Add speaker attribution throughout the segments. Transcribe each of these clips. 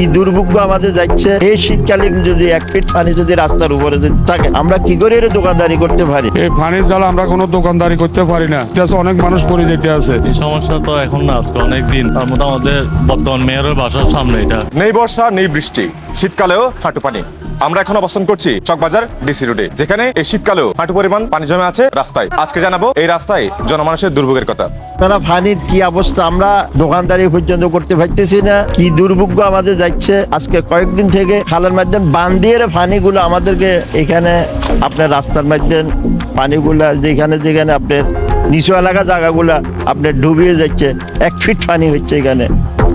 Speaker 1: কি দুর্ভোগ্য আমাদের যাচ্ছে এই শীতকালে যদি এক ফিট পানি যদি রাস্তার উপরে যদি থাকে আমরা কি করে এর দোকানদারি করতে পারি?
Speaker 2: এই পানির জ্বালা আমরা কোনো দোকানদারি করতে পারি না। অনেক মানুষ পড়ে যেতে আছে।
Speaker 3: এই সমস্যা তো এখন না আজকে অনেক দিন। তার মধ্যে আমাদের বর্তমান মেয়রের বাসার সামনে এটা।
Speaker 4: নেই বর্ষা নেই বৃষ্টি। শীতকালেও হাঁটু পানি। আমরা এখন অবস্থান করছি চকবাজার ডিসি রোডে, যেখানে এই শীতকালেও হাঁটু পরিমাণ পানি জমে আছে রাস্তায়। আজকে জানাব এই রাস্তায় জনমানুষের দুর্ভোগের কথা।
Speaker 1: তারা পানির কি অবস্থা? আমরা দোকানদারি পর্যন্ত করতে পারতেছি না। কি দুর্ভাগ্য আমাদের যাচ্ছে? আজকে কয়েকদিন থেকে খালের মাধ্যমে বান দিয়ে পানিগুলো আমাদেরকে এখানে আপনার রাস্তার মাধ্যমে পানিগুলা যেখানে যেখানে আপনার নিচু এলাকা জায়গাগুলা আপনার ডুবিয়ে যাচ্ছে। এক ফিট পানি হচ্ছে এখানে।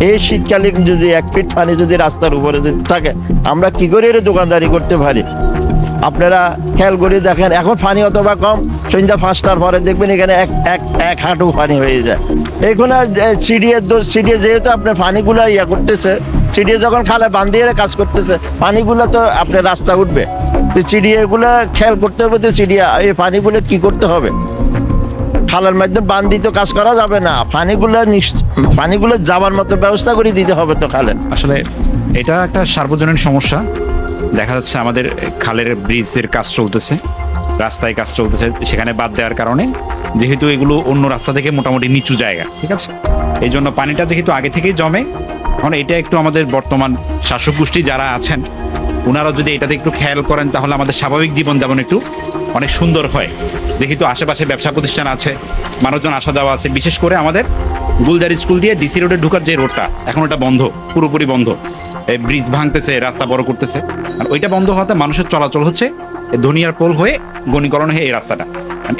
Speaker 1: এই শীতকালে যদি এক ফিট পানি যদি রাস্তার উপরে যদি থাকে, আমরা কি করে এর দোকানদারি করতে পারি? আপনারা খেয়াল করে দেখেন, এখন পানি অথবা কম, সন্ধ্যা পাঁচটার পরে দেখবেন এখানে এক এক এক হাঁটু পানি হয়ে যায়। এখানে সিডিএ যেহেতু আপনার পানিগুলো ইয়া করতেছে সিডিএ যখন খালে বান্ধিয়ে কাজ করতেছে, পানিগুলো তো আপনার রাস্তা উঠবে। তো চিড়িয়াগুলো খেয়াল করতে হবে তো চিড়িয়া এই পানিগুলো কি করতে হবে? খালের মাধ্যমে বান্ধি তো কাজ করা যাবে না। পানিগুলো পানিগুলো যাবার মতো ব্যবস্থা করে দিতে হবে তো খালে।
Speaker 5: আসলে এটা একটা সার্বজনীন সমস্যা। দেখা যাচ্ছে আমাদের খালের ব্রিজের কাজ চলতেছে, রাস্তায় কাজ চলতেছে, সেখানে বাদ দেওয়ার কারণে। যেহেতু এগুলো অন্য রাস্তা থেকে মোটামুটি নিচু জায়গা, ঠিক আছে? এই জন্য পানিটা যেহেতু আগে থেকেই জমে, এখন এটা একটু আমাদের বর্তমান শাসক গোষ্ঠী যারা আছেন ওনারা যদি এটাতে একটু খেয়াল করেন, তাহলে আমাদের স্বাভাবিক জীবন যেমন একটু অনেক সুন্দর হয়। যেহেতু আশেপাশে ব্যবসা প্রতিষ্ঠান আছে, মানুষজন আসা যাওয়া আছে, বিশেষ করে আমাদের গুলজার স্কুল দিয়ে ডিসি রোডে ঢুকার যে রোডটা, এখন ওটা বন্ধ, পুরোপুরি বন্ধ। এই ব্রিজ ভাঙতেছে, রাস্তা বড় করতেছে। আর ওইটা বন্ধ হওয়াতে মানুষের চলাচল হচ্ছে ধনিয়ার পোল হয়ে গণীকরণ হয়ে এই রাস্তাটা।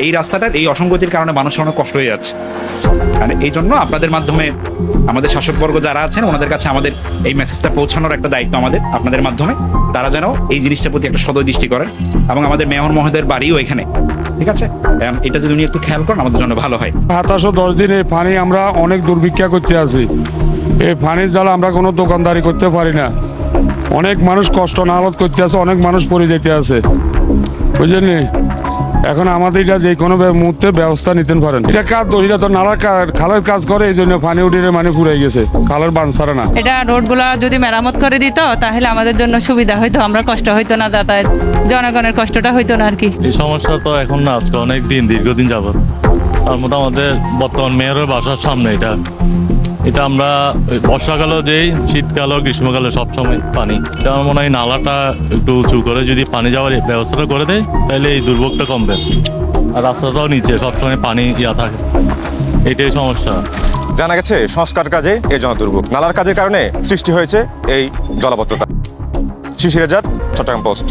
Speaker 5: এই রাস্তাটা এই অসঙ্গতির কারণে মানুষের অনেক কষ্ট হয়ে যাচ্ছে। আর এই জন্য আপনাদের মাধ্যমে আমাদের শাসকবর্গ যারা আছেন, ওনাদের কাছে আমাদের এই মেসেজটা পৌঁছানোর একটা দায়িত্ব আমাদের, আপনাদের মাধ্যমে। তারা যেন এই জিনিসটার প্রতি একটা সদয় দৃষ্টি করেন এবং আমাদের মেয়র মহোদয়ের বাড়িও এখানে। ঠিক আছে? এটা যদি উনি একটু খেয়াল করেন, আমাদের জন্য ভালো হয়।
Speaker 2: সাতাশো দশ দিন এই পানি আমরা অনেক দুর্ভিক্ষা করতে আছি। এই পানির জ্বালা আমরা কোনো দোকানদারি করতে পারি না। অনেক মানুষ কষ্ট নাহালত করতে আছে, অনেক মানুষ পড়ে যেতে আছে। বুঝলেন এখন আমাদের এটা যে কোনো মুহূর্তে ব্যবস্থা নিতে পারেন। এটা কাজ তো এটা তো নালা খালের কাজ করে এই জন্য পানি উঠিয়ে মানে ফুরাই গেছে। খালের বান ছাড়ে না।
Speaker 6: এটা রোডগুলো যদি মেরামত করে দিত তাহলে আমাদের জন্য সুবিধা হইতো আমরা কষ্ট হইতো না যাতায়াত জনগণের কষ্টটা হইতো না আর কি।
Speaker 3: এই সমস্যা তো এখন না আজকে অনেক দিন দীর্ঘদিন যাবত তার মধ্যে আমাদের বর্তমান মেয়রের বাসার সামনে এটা এটা আমরা বর্ষাকালেও যেই, শীতকালেও গ্রীষ্মকালে সবসময় পানি। এটা আমার মনে হয় নালাটা একটু উঁচু করে যদি পানি যাওয়ার ব্যবস্থাটা করে দেয়, তাহলে এই দুর্ভোগটা কমবে। আর রাস্তাটাও নিচে, সবসময় পানি ইয়া থাকে। এটাই সমস্যা।
Speaker 4: জানা গেছে, সংস্কার কাজে এই জনদুর্ভোগ নালার কাজের কারণে সৃষ্টি হয়েছে এই জলাবদ্ধতা। শিশিরাজাত চট্টগ্রাম পোস্ট।